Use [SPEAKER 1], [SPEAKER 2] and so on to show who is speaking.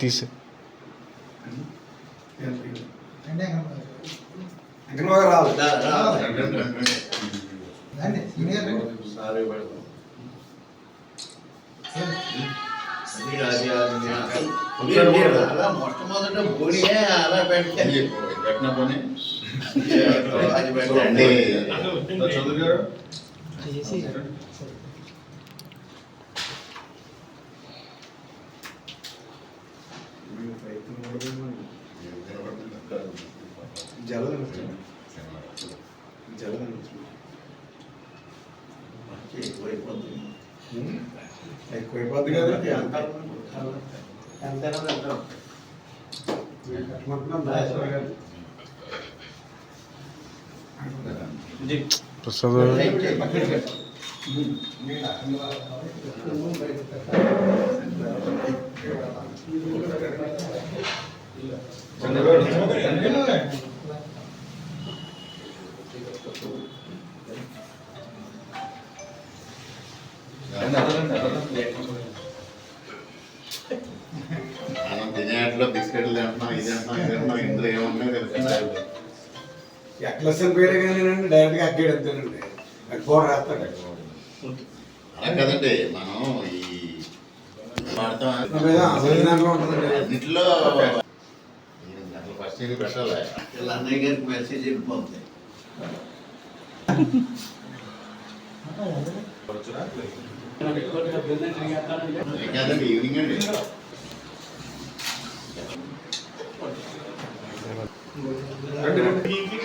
[SPEAKER 1] తీసే.
[SPEAKER 2] రావాలి మొట్టమొదట బోడియే అలా పెడతాను
[SPEAKER 3] పెట్టిన పని
[SPEAKER 2] అది పెట్టండి
[SPEAKER 3] చదువు గారు
[SPEAKER 4] జలం జలం
[SPEAKER 2] ఎక్కువైపోతుంది
[SPEAKER 4] ఎక్కువైపోద్ది కదా
[SPEAKER 2] ఎంతైనా వెళ్తాం
[SPEAKER 1] ప్రసాద్
[SPEAKER 3] మనం తినేట్లో പ്രസാദ് പിന്നെ ബിസ്ക്കറ്റിൽ ഇതെണ്ണ ഇതെണ്ണ ഇതെണ്ണ എന്ത് ചെയ്യണമെന്ന് తెలుస్తుంది
[SPEAKER 4] ఎక్లెస్ పేరే కానీ డైరెక్ట్ గా అక్కేడు అంతేనండి అది ఫోన్ రాస్తాడు
[SPEAKER 3] అలా కదండి మనం ఈ వాడతాం
[SPEAKER 4] నా మీద అసలు దాంట్లో ఉంటుందండి
[SPEAKER 3] అన్నిట్లో అసలు ఫస్ట్ ఇది పెట్టాలి
[SPEAKER 2] ఇలా అన్నయ్య గారికి మెసేజ్ వెళ్ళిపోతుంది
[SPEAKER 3] ఏం కాదండి ఈవినింగ్ అండి
[SPEAKER 4] రెండు రెండు